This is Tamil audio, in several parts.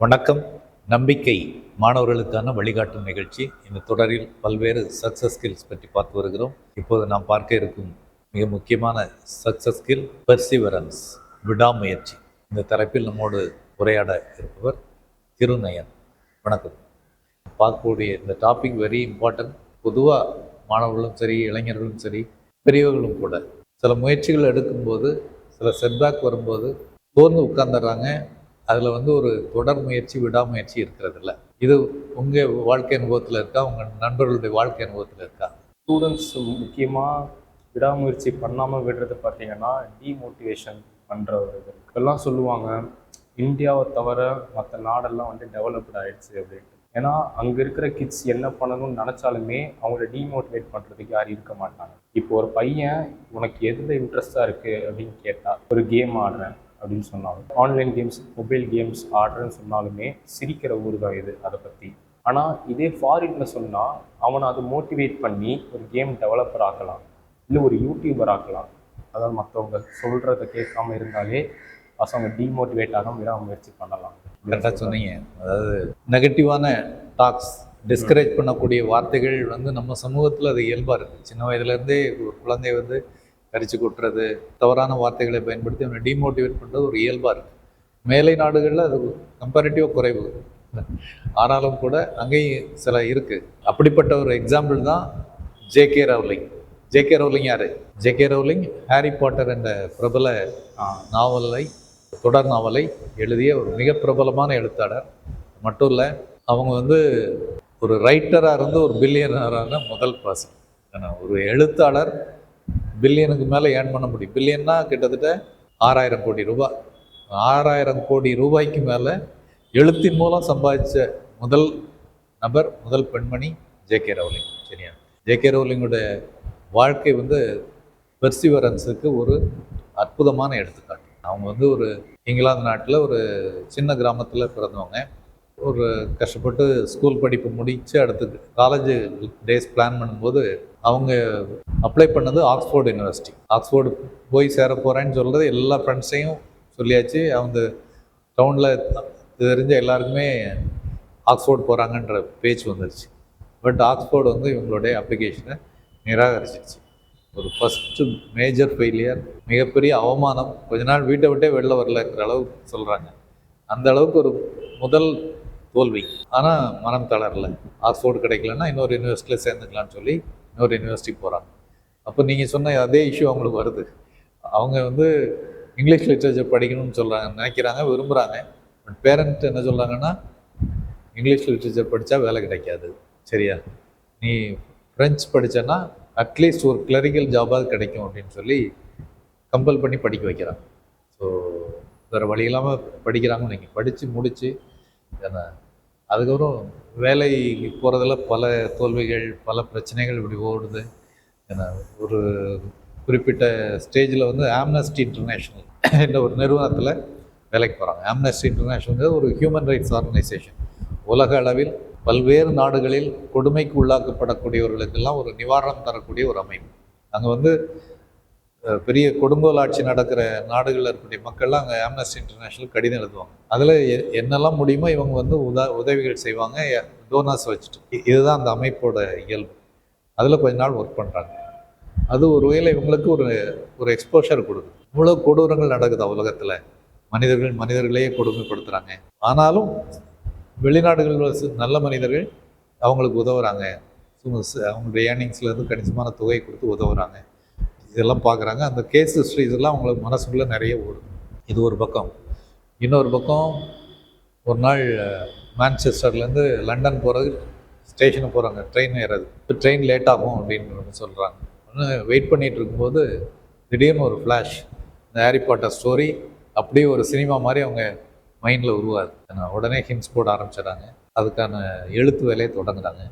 வணக்கம். நம்பிக்கை மாணவர்களுக்கான வழிகாட்டும் நிகழ்ச்சி. இந்த தொடரில் பல்வேறு சக்சஸ் ஸ்கில்ஸ் பற்றி பார்த்து வருகிறோம். இப்போது நாம் பார்க்க இருக்கும் மிக முக்கியமான சக்சஸ் ஸ்கில் பெர்சிவரன்ஸ் விடாமுயற்சி. இந்த தரப்பில் நம்மோடு உரையாட இருப்பவர் திருநயன். வணக்கம். பார்க்கக்கூடிய இந்த டாபிக் வெரி இம்பார்ட்டன்ட் பொதுவாக மாணவர்களும் சரி இளைஞர்களும் சரி பெரியவர்களும் கூட சில முயற்சிகள் எடுக்கும்போது சில செட்பேக் வரும்போது தோர்ந்து உட்கார்ந்துடுறாங்க. அதில் வந்து ஒரு தொடர் முயற்சி விடாமுயற்சி இருக்கிறது இல்லை இது உங்கள் வாழ்க்கை அனுபவத்தில் இருக்கா? உங்கள் நண்பர்களுடைய வாழ்க்கை அனுபவத்தில் இருக்கா? ஸ்டூடெண்ட்ஸ் முக்கியமாக விடாமுயற்சி பண்ணாமல் விடுறது பார்த்தீங்கன்னா டீமோட்டிவேஷன் பண்ணுற ஒரு இது. இருக்கு. இப்பெல்லாம் சொல்லுவாங்க இந்தியாவை தவிர மற்ற நாடெல்லாம் வந்து டெவலப்ட் ஆகிடுச்சு அப்படின்ட்டு. ஏன்னா அங்கே இருக்கிற கிட்ஸ் என்ன பண்ணணும்னு நினச்சாலுமே அவங்கள டீமோட்டிவேட் பண்ணுறதுக்கு யாரும் இருக்க மாட்டாங்க. இப்போ ஒரு பையன் உனக்கு எதில் இன்ட்ரெஸ்டாக இருக்குது அப்படின்னு கேட்டால் ஒரு கேம் ஆடுறேன். அப்படின்னு சொன்னாலும் ஆன்லைன் கேம்ஸ் மொபைல் கேம்ஸ் ஆடுறேன்னு சொன்னாலுமே சிரிக்கிற ஊர் தான் இது அதை பற்றி ஆனால் இதே ஃபாரினில் சொன்னால் அவனை அதை மோட்டிவேட் பண்ணி ஒரு கேம் டெவலப்பர் ஆக்கலாம் இல்லை ஒரு யூடியூபர் ஆக்கலாம். அதாவது மற்றவங்க சொல்கிறத கேட்காம இருந்தாலே பசங்க டீமோட்டிவேட் ஆகாம விடாமுயற்சி பண்ணலாம். கரெக்டாக சொன்னீங்க. அதாவது நெகட்டிவான டாக்ஸ் டிஸ்கரேஜ் பண்ணக்கூடிய வார்த்தைகள் வந்து நம்ம சமூகத்தில் அது இயல்பாக இருக்குது சின்ன வயதுலேருந்தே ஒரு குழந்தை வந்து கரிச்சு கொட்டுறது தவறான வார்த்தைகளை பயன்படுத்தி அவனை டிமோட்டிவேட் பண்ணுறது ஒரு இயல்பாக இருக்குது மேலை நாடுகளில் அது கம்பேரிட்டிவாக குறைவு. ஆனாலும் கூட அங்கேயும் சில இருக்குது அப்படிப்பட்ட ஒரு எக்ஸாம்பிள் தான் ஜேகே ரவுலிங் ஜேகே ரவுலிங் யார்? ஜேகே ரவுலிங் ஹாரி பாட்டர் என்ற பிரபல நாவலை தொடர் நாவலை எழுதிய ஒரு மிக பிரபலமான எழுத்தாளர். மட்டும் இல்லை அவங்க வந்து ஒரு ரைட்டராக இருந்து ஒரு பில்லியனரான முதல் பர்சன் ஒரு எழுத்தாளர் பில்லியனுக்கு மேலே ஏர்ன் பண்ண முடியும். பில்லியன்னா கிட்டத்தட்ட ஆறாயிரம் கோடி ரூபாய். ஆறாயிரம் கோடி ரூபாய்க்கு மேலே எழுத்தின் மூலம் சம்பாதிச்ச முதல் நபர் முதல் பெண்மணி ஜேகே ரவுலிங். சரியா? ஜேகே ரவுலிங்கோட வாழ்க்கை வந்து பெர்சிவரன்ஸுக்கு ஒரு அற்புதமான எடுத்துக்காட்டு. அவங்க வந்து ஒரு இங்கிலாந்து நாட்டில் ஒரு சின்ன கிராமத்தில் பிறந்தவங்க. ஒரு கஷ்டப்பட்டு ஸ்கூல் படிப்பு முடித்து அடுத்து காலேஜ் டேஸ் பிளான் பண்ணும்போது அவங்க அப்ளை பண்ணது ஆக்ஸ்ஃபோர்டு யூனிவர்சிட்டி ஆக்ஸ்ஃபோர்டு போய் சேர போகிறேன்னு சொல்கிறது எல்லா ஃப்ரெண்ட்ஸையும் சொல்லியாச்சு. அவங்க டவுனில் தெரிஞ்ச எல்லாருக்குமே ஆக்ஸ்ஃபோர்டு போகிறாங்கன்ற பேச்சு வந்துருச்சு. பட் ஆக்ஸ்ஃபோர்டு வந்து இவங்களுடைய அப்ளிகேஷனை நிராகரிச்சிருச்சு. ஒரு ஃபஸ்ட்டு மேஜர் ஃபெயிலியர் மிகப்பெரிய அவமானம். கொஞ்ச நாள் வீட்டை விட்டே வெளில வரலங்கிற அளவுக்கு சொல்கிறாங்க அந்த அளவுக்கு ஒரு முதல் தோல்வி. ஆனால் மனம் தளரல. ஆக்ஸ்ஃபோர்டு கிடைக்கலன்னா இன்னொரு யூனிவர்சிட்டியில் சேர்ந்துக்கலாம்னு சொல்லி இன்னொரு யூனிவர்சிட்டி போகிறாங்க அப்போ நீங்கள் சொன்ன அதே இஷ்யூ அவங்களுக்கு வருது. அவங்க வந்து இங்கிலீஷ் லிட்ரேச்சர் படிக்கணும்னு சொல்கிறாங்க நினைக்கிறாங்க விரும்புகிறாங்க பட் பேரண்ட் என்ன சொல்கிறாங்கன்னா இங்கிலீஷ் லிட்ரேச்சர் படித்தா வேலை கிடைக்காது. சரியா? நீ ஃப்ரெஞ்ச் படித்தேன்னா அட்லீஸ்ட் ஒரு கிளரிக்கல் ஜாபாவது கிடைக்கும் அப்படின்னு சொல்லி கம்பல் பண்ணி படிக்க வைக்கிறாங்க. ஸோ வேறு வழி இல்லாமல் படிக்கிறாங்க நீங்கள் படித்து முடித்து என்ன அதுக்கப்புறம் வேலைக்கு போகிறதுல பல தோல்விகள் பல பிரச்சனைகள் இப்படி ஓடுது. ஏன்னா ஒரு குறிப்பிட்ட ஸ்டேஜில் வந்து ஆம்னஸ்டி இன்டர்நேஷ்னல் என்ற ஒரு நிறுவனத்தில் வேலைக்கு போகிறாங்க ஆம்னஸ்டி இன்டர்நேஷ்னல் ஒரு ஹியூமன் ரைட்ஸ் ஆர்கனைசேஷன் உலக அளவில் பல்வேறு நாடுகளில் கொடுமைக்கு உள்ளாக்கப்படக்கூடியவர்களுக்கெல்லாம் ஒரு நிவாரணம் தரக்கூடிய ஒரு அமைப்பு. அங்கே வந்து பெரிய கொடுங்கோல் ஆட்சி நடக்கிற நாடுகளில் இருக்கக்கூடிய மக்கள்லாம் அங்கே ஆம்னஸ்டி இன்டர்நேஷனல் கடிதம் எழுதுவாங்க. அதில் என்னெல்லாம் முடியுமோ இவங்க வந்து உதா உதவிகள் செய்வாங்க டோனர்ஸ் வச்சுட்டு. இதுதான் அந்த அமைப்போட இயல்பு. அதில் கொஞ்ச நாள் ஒர்க் பண்ணுறாங்க அது ஒரு வகையில் இவங்களுக்கு ஒரு ஒரு எக்ஸ்போஷர் கொடுக்குது. இவ்வளோ கொடூரங்கள் நடக்குது உலகத்தில். மனிதர்கள் மனிதர்களையே கொடுமைப்படுத்துகிறாங்க ஆனாலும் வெளிநாடுகளில் நல்ல மனிதர்கள் அவங்களுக்கு உதவுறாங்க. அவங்களுடைய ஏர்னிங்ஸ்லேருந்து கணிசமான தொகை கொடுத்து உதவுறாங்க. இதெல்லாம் பார்க்குறாங்க. அந்த கேஸ் ஹிஸ்ட்ரிஸ் எல்லாம் அவங்களுக்கு மனசுக்குள்ளே நிறைய ஓடும். இது ஒரு பக்கம். இன்னொரு பக்கம் ஒரு நாள் மான்செஸ்டர்லேருந்து லண்டன் போகிறது ஸ்டேஷனுக்கு போகிறாங்க ட்ரெயின் ஏறது. ட்ரெயின் லேட் ஆகும் அப்படின்னு சொல்கிறாங்க ஒன்று வெயிட் பண்ணிகிட்டு இருக்கும்போது திடீர்னு ஒரு ஃப்ளாஷ் இந்த ஹாரி பாட்டர் ஸ்டோரி அப்படியே ஒரு சினிமா மாதிரி அவங்க மைண்டில் உருவாது. உடனே ஹிண்ட்ஸ் போட ஆரம்பிச்சிடுறாங்க. அதுக்கான எழுத்து வேலையை தொடங்குறாங்க.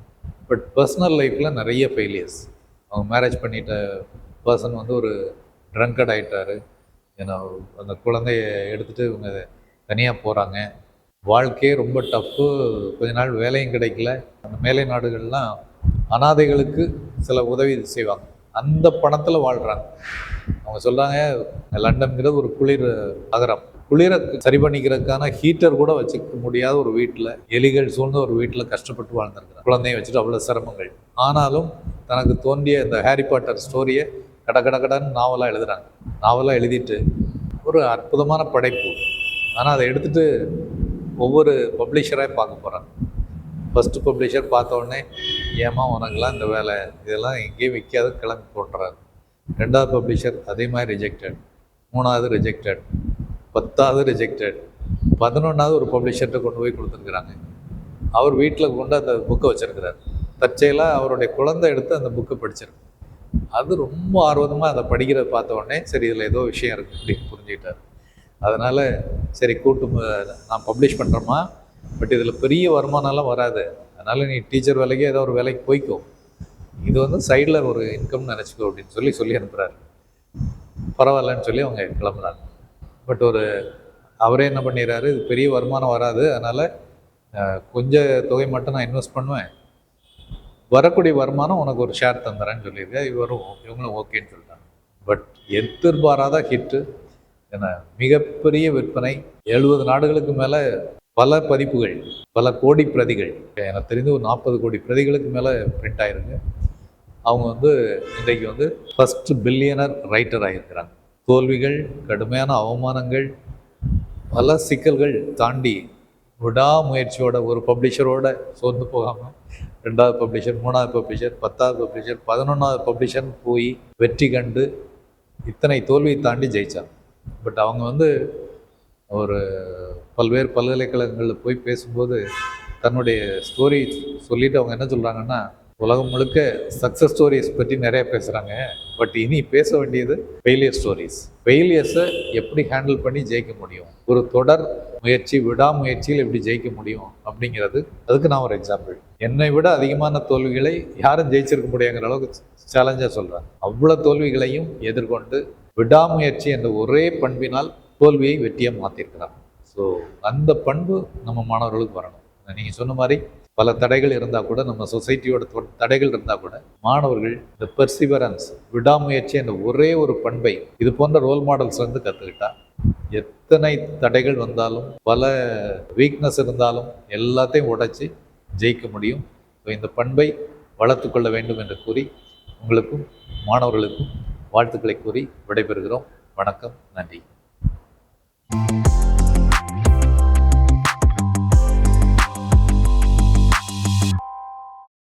பட் பர்சனல் லைஃப்பில் நிறைய ஃபெயிலியர்ஸ் அவங்க மேரேஜ் பண்ணிட்ட பர்சன் வந்து ஒரு ட்ரங்கட் ஆகிட்டாரு ஏன்னா அந்த குழந்தைய எடுத்துகிட்டு இவங்க தனியாக போகிறாங்க வாழ்க்கையே ரொம்ப டஃப்பு கொஞ்ச நாள் வேலையும் கிடைக்கல. அந்த மேலை நாடுகள்லாம் அனாதைகளுக்கு சில உதவி செய்வாங்க. அந்த பணத்தில் வாழ்கிறாங்க அவங்க சொல்கிறாங்க லண்டன்கிறது ஒரு குளிர் நகரம். குளிரை சரி பண்ணிக்கிறதுக்கான ஹீட்டர் கூட வச்சுக்க முடியாத ஒரு வீட்டில் எலிகள் சூழ்ந்த ஒரு வீட்டில் கஷ்டப்பட்டு வாழ்ந்திருக்கிறான் குழந்தைய வச்சுட்டு அவ்வளோ சிரமங்கள். ஆனாலும் தனக்கு தோன்றிய இந்த ஹாரி பாட்டர் ஸ்டோரியை கட கட கடன்னு நாவலாக எழுதுறாங்க. நாவலாக எழுதிட்டு ஒரு அற்புதமான படைப்பு. ஆனால் அதை எடுத்துட்டு ஒவ்வொரு பப்ளிஷராக பார்க்க போகிறாங்க ஃபஸ்ட்டு பப்ளிஷர் பார்த்த உடனே ஏமா உனக்கெல்லாம் இந்த வேலை? இதெல்லாம் எங்கேயும் விற்காத கிளம்பி போட்டுறாரு. ரெண்டாவது பப்ளிஷர் அதே மாதிரி ரிஜெக்டட் மூணாவது ரிஜெக்டட் பத்தாவது ரிஜெக்டட் பதினொன்றாவது ஒரு பப்ளிஷர்கிட்ட கொண்டு போய் கொடுத்துருக்குறாங்க. அவர் வீட்டில் கொண்டு அந்த புக்கை வச்சுருக்கிறார். தற்செயலாக அவருடைய குழந்தை எடுத்து அந்த புக்கை படிச்சிருக்கு. அது ரொம்ப ஆர்வமாக அதை படிக்கிறத பார்த்த உடனே சரி இதில் ஏதோ விஷயம் இருக்குது அப்படின்னு புரிஞ்சுக்கிட்டார். அதனால் சரி கூட்டு நான் பப்ளிஷ் பண்ணுறோமா பட் இதில் பெரிய வருமானம்லாம் வராது. அதனால் நீ டீச்சர் வேலைக்கே ஏதோ ஒரு வேலைக்கு போய்க்கோ. இது வந்து சைடில் ஒரு இன்கம் நினச்சிக்கோ அப்படின்னு சொல்லி சொல்லி அனுப்புகிறாரு பரவாயில்லன்னு சொல்லி அவங்க கிளம்புறாங்க. பட் ஒரு அவரே என்ன பண்ணிடுறாரு இது பெரிய வருமானம் வராது. அதனால் கொஞ்சம் தொகை மட்டும் நான் இன்வெஸ்ட் பண்ணுவேன். வரக்கூடிய வருமானம் உனக்கு ஒரு ஷேர் தந்துறேன்னு சொல்லியிருக்கேன் இவரும் இவங்களும் ஓகேன்னு சொல்லிட்டாங்க. பட் எதிர்பாராத ஹிட்டு என மிகப்பெரிய விற்பனை எழுபது நாடுகளுக்கு மேலே பல பதிப்புகள் பல கோடி பிரதிகள். எனக்கு தெரிந்து ஒரு நாற்பது கோடி பிரதிகளுக்கு மேலே பிரிண்ட் ஆகிருக்கு அவங்க வந்து இன்றைக்கு வந்து ஃபஸ்ட்டு பில்லியனர் ரைட்டர் ஆகியிருக்கிறாங்க தோல்விகள் கடுமையான அவமானங்கள் பல சிக்கல்கள் தாண்டி விடாமுயற்சியோட ஒரு பப்ளிஷரோட சோர்ந்து போகாமல் ரெண்டாவது பப்ளிஷர் மூணாவது பப்ளிஷர் பத்தாவது பப்ளிஷர் பதினொன்றாவது பப்ளிஷர் போய் வெற்றி கண்டு இத்தனை தோல்வியை தாண்டி ஜெயித்தான் பட் அவங்க வந்து ஒரு பல்வேறு பல்கலைக்கழகங்களில் போய் பேசும்போது தன்னுடைய ஸ்டோரி சொல்லிவிட்டு அவங்க என்ன சொல்கிறாங்கன்னா உலகம் முழுக்க சக்ஸஸ் ஸ்டோரிஸ் பற்றி நிறைய பேசுகிறாங்க பட் இனி பேச வேண்டியது ஃபெயிலியர் ஸ்டோரிஸ் ஃபெயிலியர்ஸை எப்படி ஹேண்டில் பண்ணி ஜெயிக்க முடியும்? ஒரு தொடர் முயற்சி விடாமுயற்சியில் எப்படி ஜெயிக்க முடியும் அப்படிங்கிறது அதுக்கு நான் ஒரு எக்ஸாம்பிள் என்னை விட அதிகமான தோல்விகளை யாரும் ஜெயிச்சிருக்க முடியாங்கிற அளவுக்கு சேலஞ்சாக சொல்கிறேன் அவ்வளோ தோல்விகளையும் எதிர்கொண்டு விடாமுயற்சி என்ற ஒரே பண்பினால் தோல்வியை வெற்றியாக மாற்றிருக்கிறார் ஸோ அந்த பண்பு நம்ம மாணவர்களுக்கு வரணும். நீங்கள் சொன்ன மாதிரி பல தடைகள் இருந்தால் கூட நம்ம சொசைட்டியோட தடைகள் இருந்தால் கூட மாணவர்கள் இந்த பெர்சிவரன்ஸ் விடாமுயற்சி என்ற ஒரே ஒரு பண்பை இது போன்ற ரோல் மாடல்ஸ் வந்து கற்றுக்கிட்டா எத்தனை தடைகள் வந்தாலும் பல வீக்னஸ் இருந்தாலும் எல்லாத்தையும் உடைச்சி ஜெயிக்க முடியும். ஸோ இந்த பண்பை வளர்த்து கொள்ள வேண்டும் என்று கூறி உங்களுக்கும் மாணவர்களுக்கும் வாழ்த்துக்களை கூறி விடைபெறுகிறோம். வணக்கம் நன்றி.